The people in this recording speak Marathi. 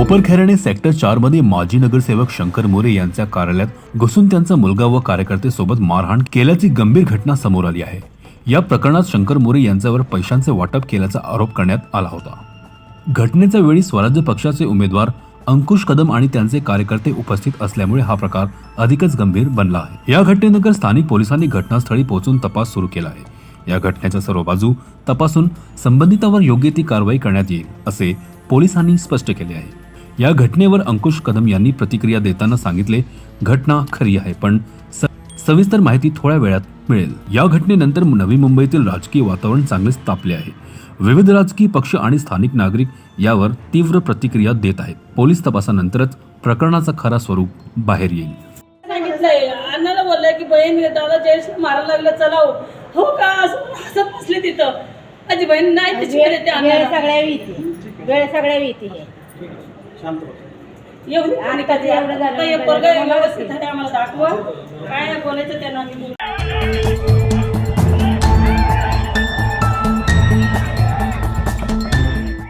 कोपरखेरणे सेक्टर चारमध्ये माजी नगरसेवक शंकर मोरे यांच्या कार्यालयात घुसून त्यांचा मुलगा व कार्यकर्ते सोबत मारहाण केल्याची गंभीर घटना समोर आली आहे. या प्रकरणात शंकर मोरे यांच्यावर पैशांचे वाटप केल्याचा आरोप करण्यात आला होता. घटनेच्या वेळी स्वराज्य पक्षाचे उमेदवार अंकुश कदम आणि त्यांचे कार्यकर्ते उपस्थित असल्यामुळे हा प्रकार अधिकच गंभीर बनला आहे. या घटनेनंतर स्थानिक पोलिसांनी घटनास्थळी पोहोचून तपास सुरू केला आहे. या घटनेच्या सर्व बाजू तपासून संबंधितावर योग्य ती कारवाई करण्यात येईल असे पोलिसांनी स्पष्ट केले आहे. या घटनेवर अंकुश कदम यांनी प्रतिक्रिया देताना सांगितले घटना खरी आहे पण सविस्तर माहिती थोड्या वेळात मिळेल. या घटनेनंतर नवी मुंबईतील राजकीय वातावरण चांगलेच तापले आहे. विविध राजकीय पक्ष आणि स्थानिक नागरिक यावर तीव्र प्रतिक्रिया देत आहेत. पोलीस तपासानंतरच प्रकरणाचं खरा स्वरूप बाहेर येईल. अण्णाला बोललंय की बहीण दादा मारायला लागलं चलाव हो. का? असं बसले तिथं? माझी बहीण नाही सगळ्या भीती वेळ सगळ्या भीती हे एवढी आणि कधी एवढं झालं हे आम्हाला दाखवा. काय बोलायचं त्यांना.